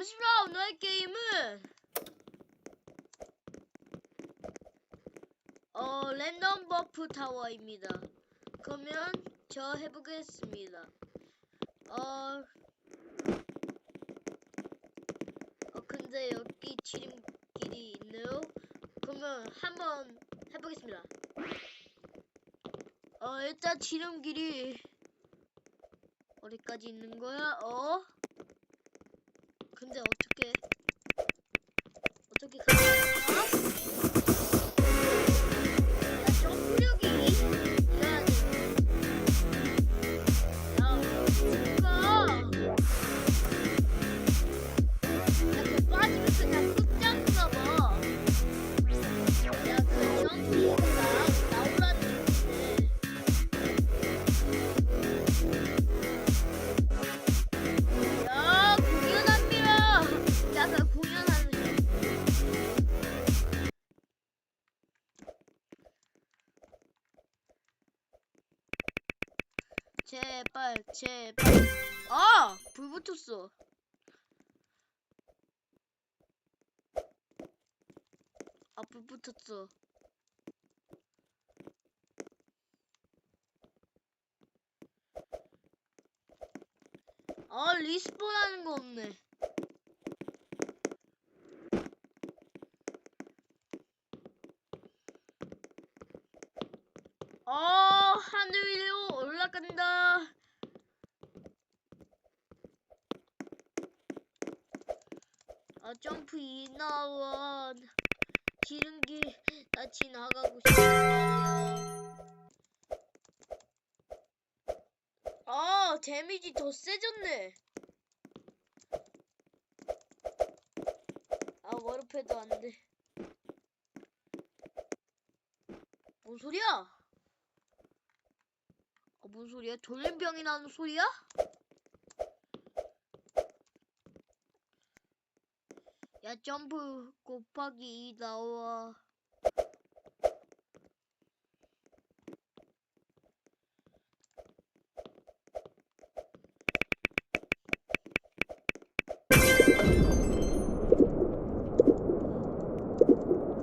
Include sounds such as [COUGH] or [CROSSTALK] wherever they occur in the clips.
잠시만 오늘 게임은 어 랜덤 버프 타워입니다. 그러면 저 해보겠습니다. 어, 어 근데 여기 지름길이 있네요. 그러면 한번 해보겠습니다. 어 일단 지름길이 어디까지 있는 거야? 어? 근데 어떻게 어떻게 가야 야 제발 아! 불 붙었어. 아 불 붙었어. 아 리스폰 하는 거 없네. 어 하늘 위로 올라간다 아 점프 인하원 지름길 나 지나가고 싶어 아 데미지 더 세졌네 아 워르패도 안돼 뭔 소리야? 어, 뭔 소리야? 돌림병이 나는 소리야? 야 점프 곱하기 2 나와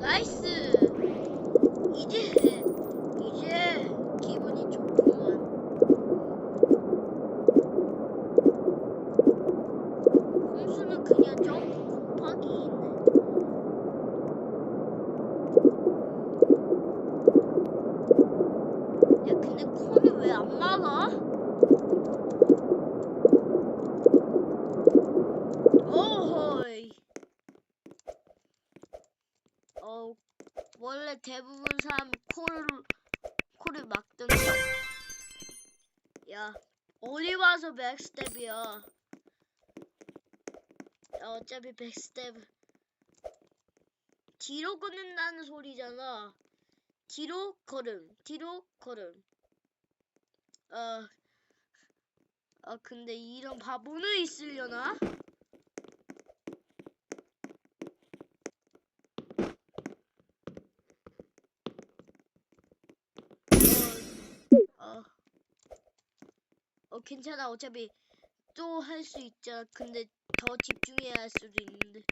나이스 이제 이제 기분이 좋구만 홍수는 그냥 점프 곱하기 있네 야 근데 콘이 왜 안 막아? 오호이 어 원래 대부분 사람 코를 코를 막던데 야 어디 와서 백스텝이야? 야 어차피 백스텝. 뒤로 걷는다는 소리잖아. 뒤로 걸음 뒤로 걸음. 어, 아 근데 이런 바보는 있으려나? 어, 어, 어 괜찮아 어차피 또 할 수 있잖아 근데 더 집중해야 할 수도 있는데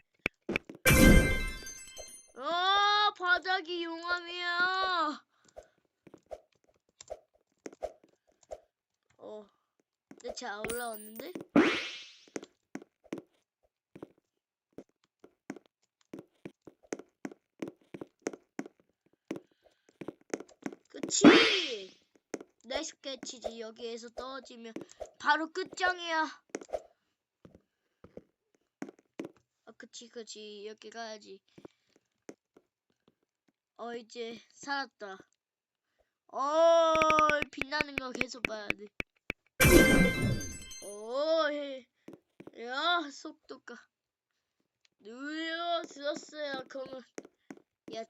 어 바닥이 용암이야 어, 내차 올라왔는데? 그치! 내 스케치지 여기에서 떨어지면 바로 끝장이야. 아, 그치, 그치. 여기 가야지. 어, 이제 살았다. 어, 빛나는 거 계속 봐야 돼. 오, 해. 야, 속도가 느려졌어요. 그러면 야,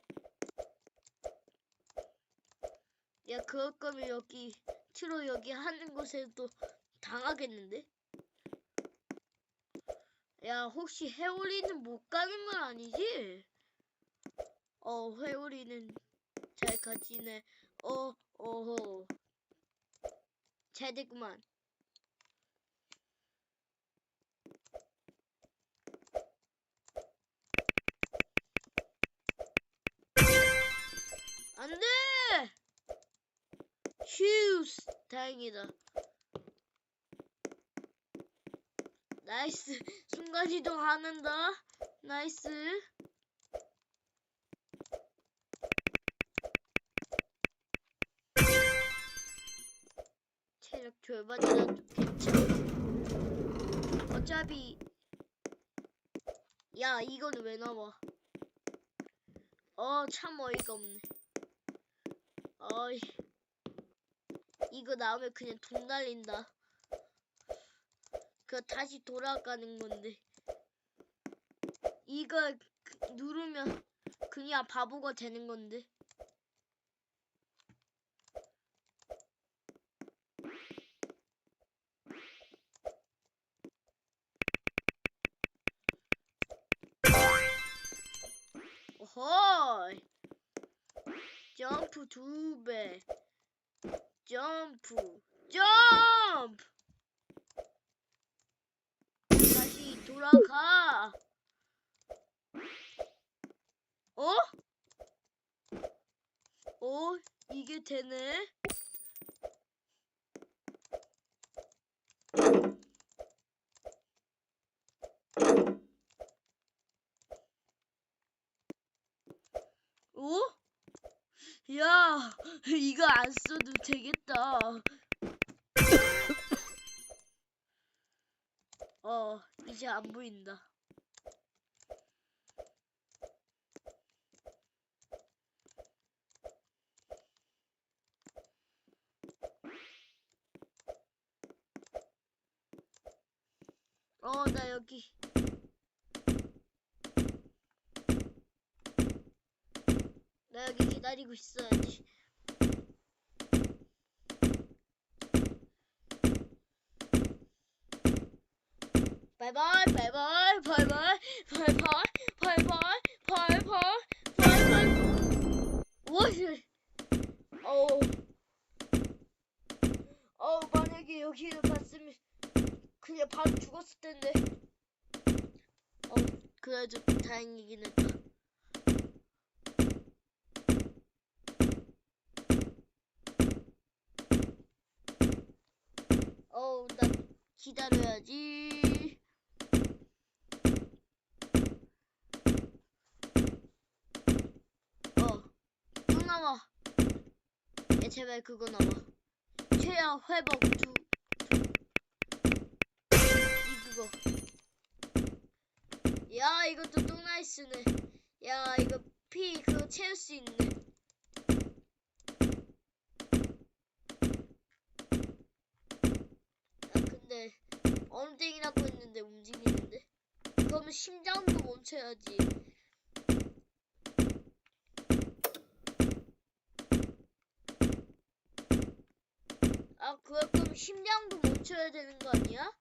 야, 그럴 거면 여기 트로 여기 하는 곳에도 당하겠는데? 야, 혹시 해오리는 못 가는 건 아니지? 어, 해오리는 잘 가지네. 어, 어허. 잘 됐구만. 다행이다. 나이스. [LAUGHS] 순간이동 하는다. 나이스. 체력 절반이라 괜찮아. 어차피 야 이거는 왜 나와? 어참 어이가 없네. 어이 이거 나오면 그냥 돈 날린다. 그 다시 돌아가는 건데 이거 그- 누르면 그냥 바보가 되는 건데. 오호 점프 두 배. 점프. 점프. 다시 돌아가. 어? 어? 이게 되네? 어? 야, 이거 안 써도 되겠다. 어, 이제 안 보인다. 어, 나 여기. 나 여기 기다리고 있어야지. 바이바이 바이바이 바이바이 바이바이 바이바이 바이바이 바이바이 뭐지? 어우. 어우 만약에 여기를 갔으면 그냥 바로 죽었을 텐데. 어 그래도 다행이긴 했다. 어우 나 기다려야지 어, 또 나와. 야, 제발 그거 나와. 최악 회복 두. 이 그거. 야, 이것도 또 나이스네. 야, 이거 피 그거 채울 수 있네. 아, 근데 엉덩이라고 했는데 움직이는데. 그러면 심장도 멈춰야지. 아, 그럴 거면 멈춰야 되는 거 아니야?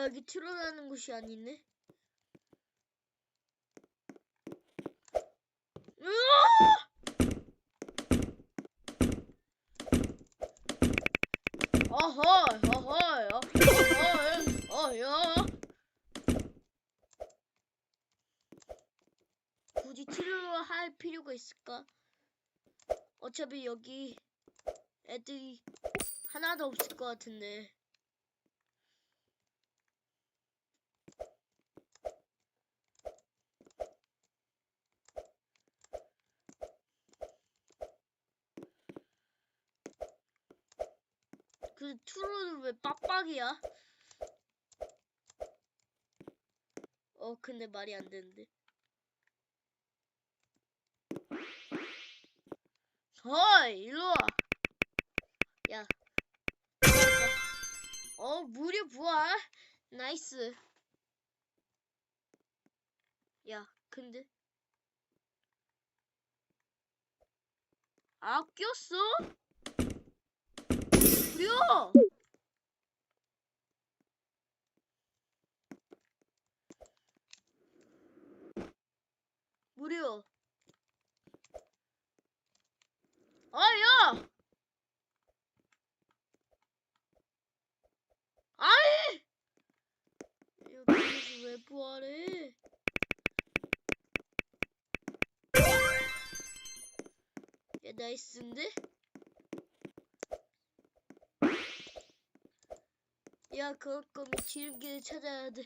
아, 여기 트롤하는 곳이 아니네. 어허, 어허, 어허, 어허. 굳이 트롤을 할 필요가 있을까? 어차피 여기 애들이 하나도 없을 것 같은데. 그 트롤은 왜 빡빡이야? 어 근데 말이 안 되는데. 어이 일로 와. 야. 어 무료 부활. 나이스. 야 근데 아, 꼈어? 무려! 무려! 아, 야! 아이! 여기서 왜 부활해? 야, 나이스인데? 야, 그럴 거면 지름길을 찾아야 돼.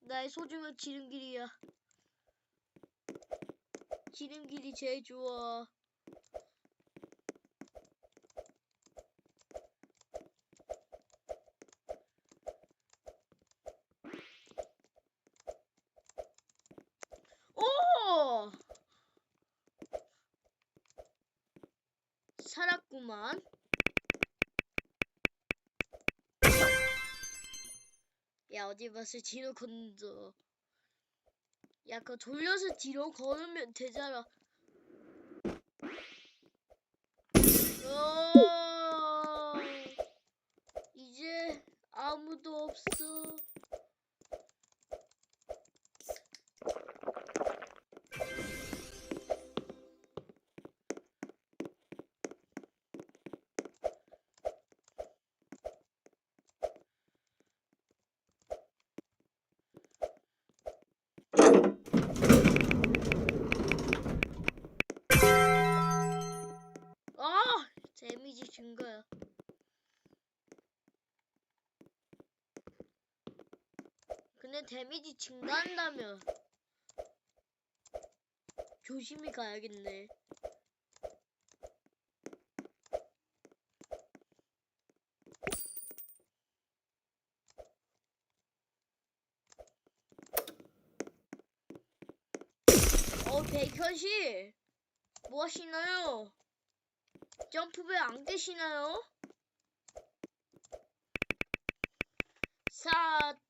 나의 소중한 지름길이야. 지름길이 제일 좋아. 오! 살았구만. 야, 어디 봤을 뒤로 건져. 야, 그거 돌려서 뒤로 걸으면 되잖아. 어, 이제 아무도 없어. 근데 데미지 증가한다면 조심히 가야겠네. 어, 백현 씨, 뭐 하시나요? 점프배 안 되시나요? 사.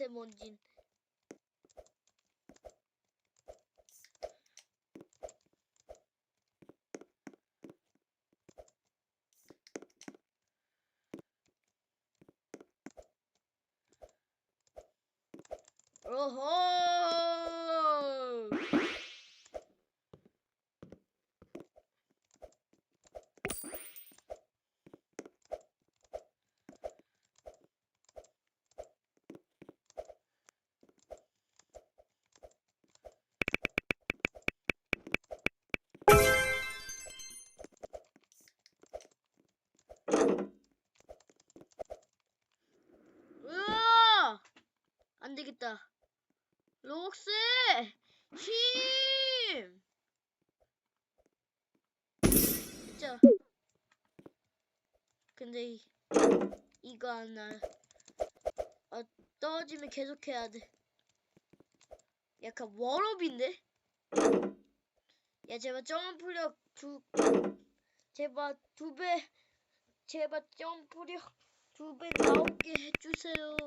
오 미세 록스! 힘! 진짜. 근데 이, 이거 안 나. 아, 떨어지면 계속 해야 돼. 약간 워럽인데? 야, 제발 점프력 두, 제발 두 배, 제발 점프력 두 배 나오게 해주세요.